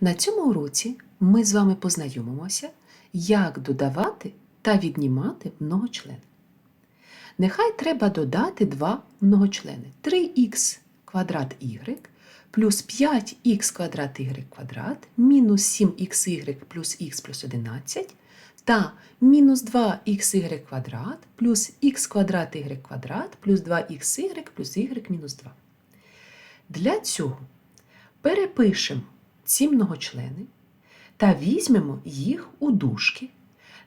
На цьому уроці ми з вами познайомимося, як додавати та віднімати многочлени. Нехай треба додати два многочлени. 3х квадрат y плюс 5х квадрат y квадрат мінус 7xy плюс х плюс 11 та мінус 2xy квадрат плюс х квадрат y квадрат плюс 2xy плюс y мінус 2. Для цього перепишемо ці многочлени та візьмемо їх у дужки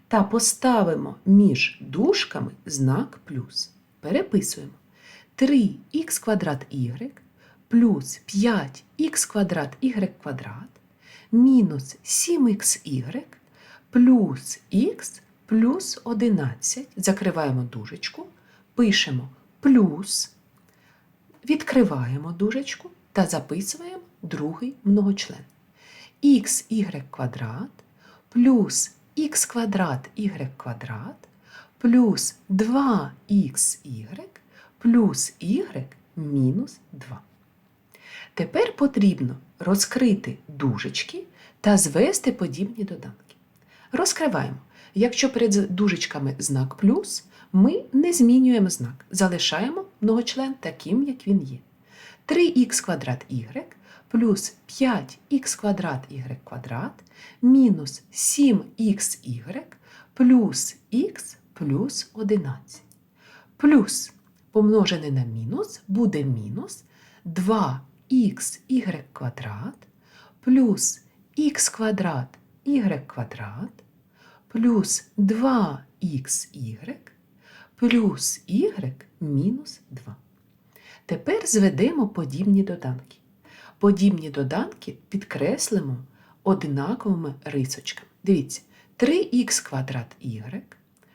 та поставимо між дужками знак плюс. Переписуємо 3х квадрат y плюс 5х квадрат y квадрат мінус 7xy плюс х плюс 11. Закриваємо дужечку, пишемо плюс, відкриваємо дужечку та записуємо другий многочлен. Xy квадрат плюс х квадрат y квадрат плюс 2xy плюс y мінус 2. Тепер потрібно розкрити дужечки та звести подібні доданки. Розкриваємо. Якщо перед дужечками знак плюс, ми не змінюємо знак, залишаємо многочлен таким, як він є. 3х квадрат y плюс 5х квадрат y квадрат мінус 7xy плюс х плюс 11. Плюс помножене на мінус буде мінус 2xy квадрат плюс х квадрат y квадрат плюс 2xy плюс y мінус 2. Тепер зведемо подібні доданки. Подібні доданки підкреслимо однаковими рисочками. Дивіться, 3х квадрат y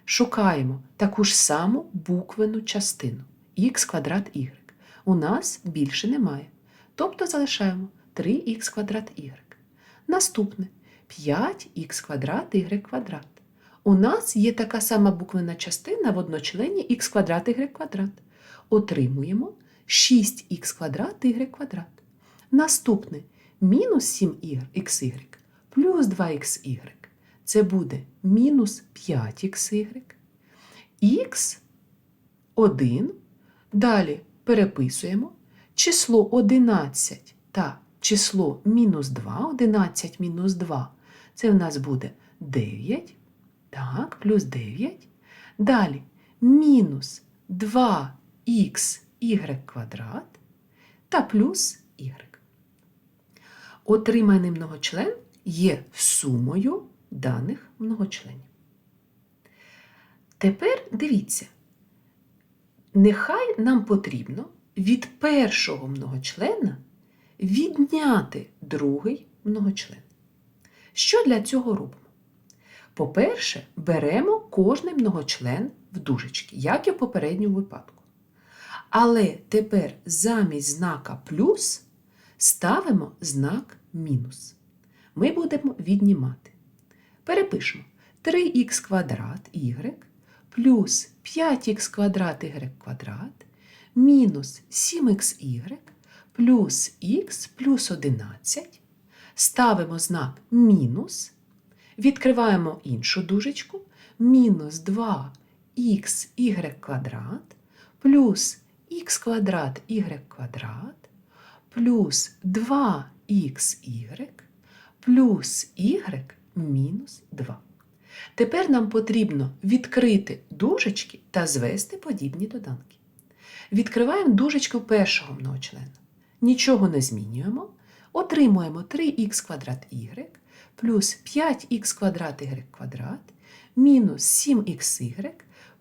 шукаємо таку ж саму буквену частину х квадрат y. У нас більше немає. Тобто залишаємо 3х квадрат y. Наступне 5х квадрат y квадрат. У нас є така сама буквена частина в одночлені х квадрат y квадрат. Отримуємо 6х квадрат y квадрат. Наступне мінус 7xy плюс 2xy. Це буде мінус 5xy. Х 1. Далі переписуємо число 11 та число мінус 2, 11 мінус 2. Це в нас буде 9. Так, плюс 9. Далі мінус 2xy квадрат та плюс y. Отриманий многочлен є сумою даних многочленів. Тепер дивіться, нехай нам потрібно від першого многочлена відняти другий многочлен. Що для цього робимо? По-перше, беремо кожний многочлен в дужечки, як і в попередньому випадку. Але тепер замість знака плюс ставимо знак мінус. Ми будемо віднімати. Перепишемо 3х квадрат y плюс 5х квадрат y квадрат мінус 7xy плюс х плюс 11. Ставимо знак мінус. Відкриваємо іншу дужечку. Мінус 2xy квадрат плюс х квадрат y квадрат плюс 2xy плюс y мінус 2. Тепер нам потрібно відкрити дужечки та звести подібні доданки. Відкриваємо дужечку першого многочлена. Нічого не змінюємо. Отримуємо 3х квадрат y плюс 5х квадрат y квадрат мінус 7xy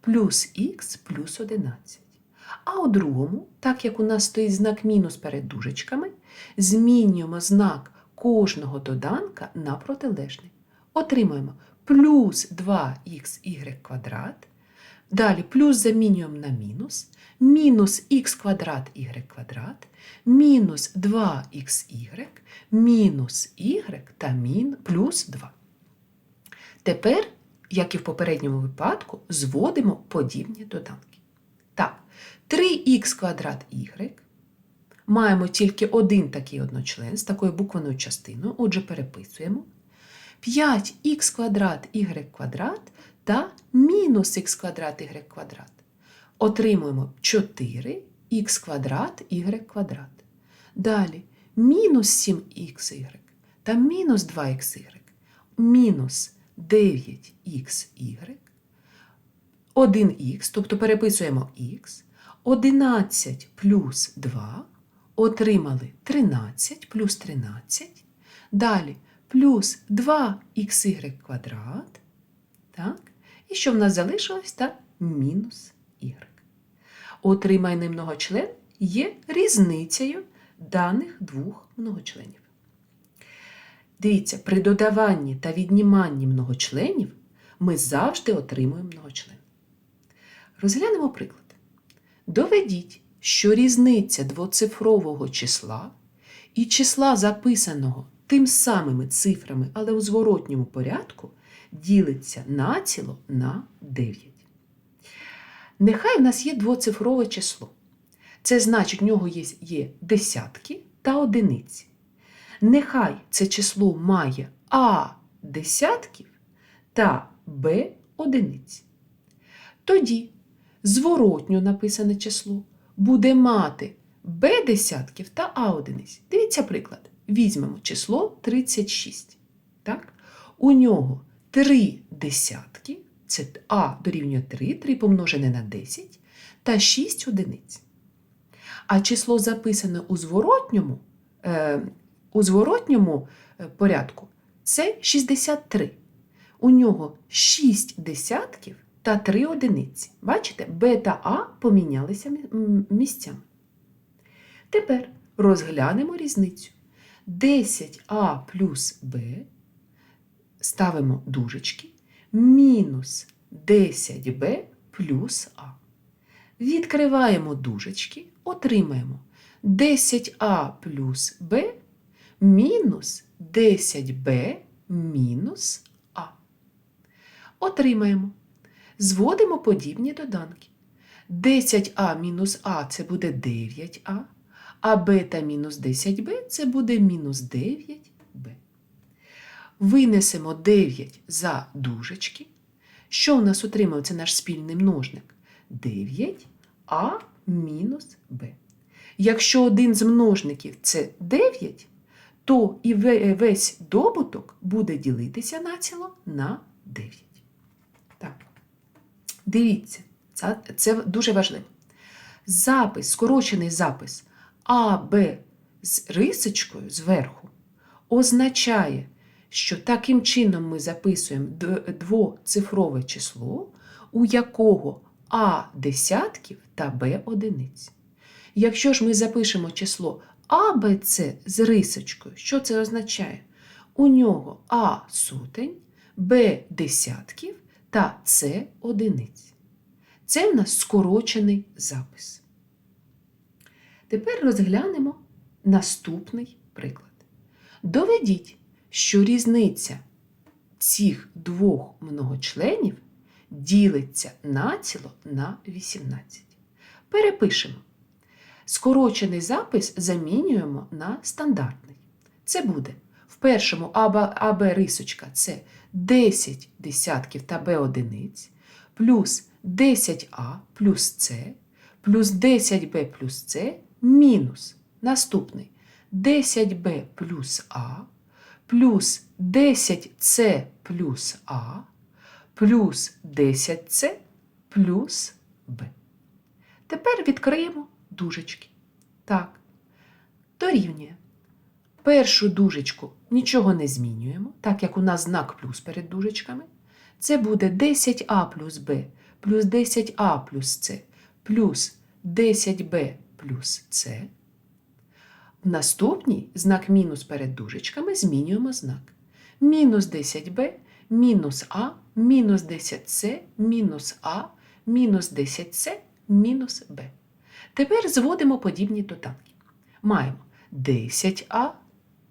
плюс х плюс 11. А у другому, так як у нас стоїть знак мінус перед дужечками, змінюємо знак кожного доданка на протилежний. Отримуємо плюс 2xy квадрат. Далі плюс замінюємо на мінус, мінус х квадрат y квадрат, мінус 2xy, мінус y та мін плюс 2. Тепер, як і в попередньому випадку, зводимо подібні доданки. Так, 3х квадрат y маємо тільки один такий одночлен з такою буквеною частиною, отже, переписуємо. 5х квадрат y квадрат та мінус х квадрат y квадрат. Отримуємо 4х квадрат y квадрат. Далі мінус 7xy та мінус 2xy, мінус 9xy, 1х, тобто переписуємо х, 11 плюс 2, отримали 13 плюс 13, далі плюс 2xy квадрат, так? і що в нас залишилось? Та мінус y. Отриманий многочлен є різницею даних двох многочленів. Дивіться, при додаванні та відніманні многочленів ми завжди отримуємо многочлен. Розглянемо приклад. Доведіть, що різниця двоцифрового числа і числа, записаного тим самими цифрами, але у зворотньому порядку, ділиться націло на 9. Нехай в нас є двоцифрове число. Це значить, в нього є, є десятки та одиниці. Нехай це число має А десятків та Б одиниць. Тоді зворотньо написане число буде мати Б десятків та А одиниць. Дивіться приклад. Візьмемо число 36. Так? У нього 3 десятки, це А дорівнює 3, 3 помножене на 10 та 6 одиниць. А число записане у зворотньому, е, у зворотньому е, порядку це 63. У нього 6 десятків та 3 одиниці. Бачите, Б та А помінялися мі- місцями. Тепер розглянемо різницю. 10а плюс Б ставимо дужечки, мінус 10b плюс А. Відкриваємо дужечки, отримаємо 10а плюс Б мінус 10b мінус А. Отримаємо. Зводимо подібні доданки. 10а мінус А це буде 9а, а бета мінус 10b це буде мінус 9b. Винесемо 9 за дужечки. Що у нас отримується наш спільний множник? 9а мінус b. Якщо один з множників це 9, то і весь добуток буде ділитися націло на 9. Дивіться, це, це дуже важливо. Запис, скорочений запис АБ з рисочкою зверху означає, що таким чином ми записуємо двоцифрове число, у якого А десятків та Б одиниць. Якщо ж ми запишемо число АБЦ з рисочкою, що це означає? У нього А сотень, Б десятків та С одиниць. Це в нас скорочений запис. Тепер розглянемо наступний приклад. Доведіть, що різниця цих двох многочленів ділиться націло на 18. Перепишемо. Скорочений запис замінюємо на стандартний. Це буде в першому АБ, АБ рисочка це 10 десятків та Б одиниць, плюс 10А плюс С, плюс 10Б плюс С, мінус наступний 10Б плюс А, плюс 10С плюс А, плюс 10С плюс Б. Тепер відкриємо дужечки. Так, дорівнює. Першу дужечку нічого не змінюємо, так як у нас знак плюс перед дужечками. Це буде 10а плюс b плюс 10а плюс c плюс 10b плюс c. В наступній знак мінус перед дужечками змінюємо знак. Мінус 10b, мінус а, мінус 10c, мінус а, мінус 10c, мінус b. Тепер зводимо подібні доданки. Маємо 10а,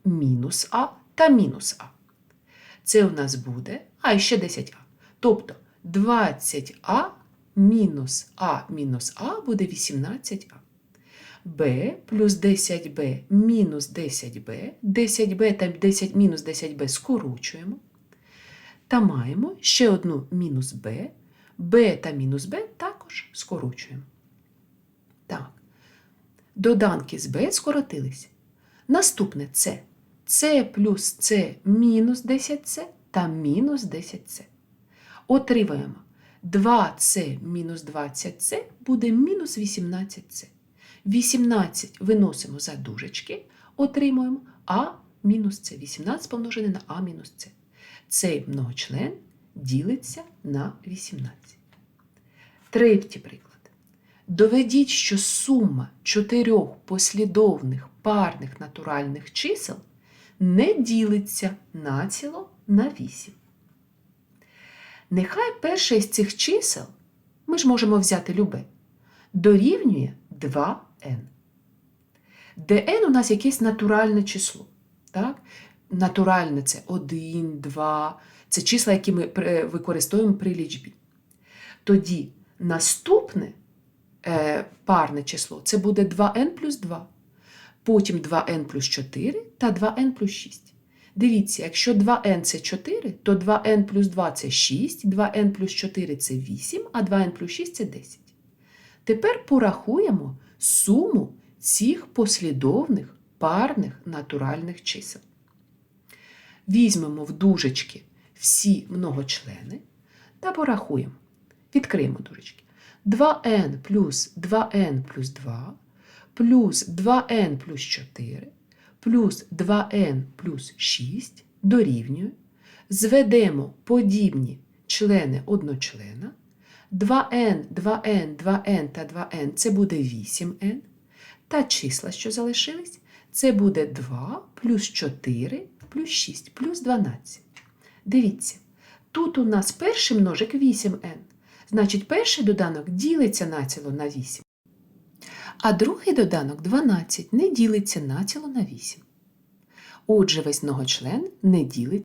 мінус а та мінус а. Це у нас буде, а і ще 10а. Тобто 20а мінус а мінус а буде 18а. b плюс 10b мінус 10b, 10b та 10 мінус 10b скорочуємо. Та маємо ще одну мінус b, b та мінус b також скорочуємо. Так, доданки з b скоротилися. Наступне це c плюс c мінус 10c та мінус 10c. Отримаємо 2c мінус 20c буде мінус 18c. 18 виносимо за дужечки, отримуємо а мінус c. 18 помножене на а мінус c. Цей многочлен ділиться на 18. Третій приклад. Доведіть, що сума чотирьох послідовних парних натуральних чисел не ділиться націло на 8. Нехай перше з цих чисел, ми ж можемо взяти любе, дорівнює 2n. Де у нас якесь натуральне число. Так? Натуральне це 1, 2, це числа, які ми використовуємо при лічбі. Тоді наступне е, парне число це буде 2n плюс 2. Потім 2n плюс 4 та 2n плюс 6. Дивіться, якщо 2n це 4, то 2n плюс 2 це 6, 2n плюс 4 це 8, а 2n плюс 6 це 10. Тепер порахуємо суму цих послідовних парних натуральних чисел. Візьмемо в дужечки всі многочлени та порахуємо. Відкриємо дужечки. 2n плюс 2n плюс 2 плюс 2n плюс 4 плюс 2n плюс 6 дорівнює. Зведемо подібні члени одночлена. 2n, 2n, 2n та 2n це буде 8n. Та числа, що залишились, це буде 2 плюс 4 плюс 6 плюс 12. Дивіться, тут у нас перший множик 8n. Значить, перший доданок ділиться націло на 8. А другий доданок 12 не ділиться націло на 8. Отже, весь многочлен не ділиться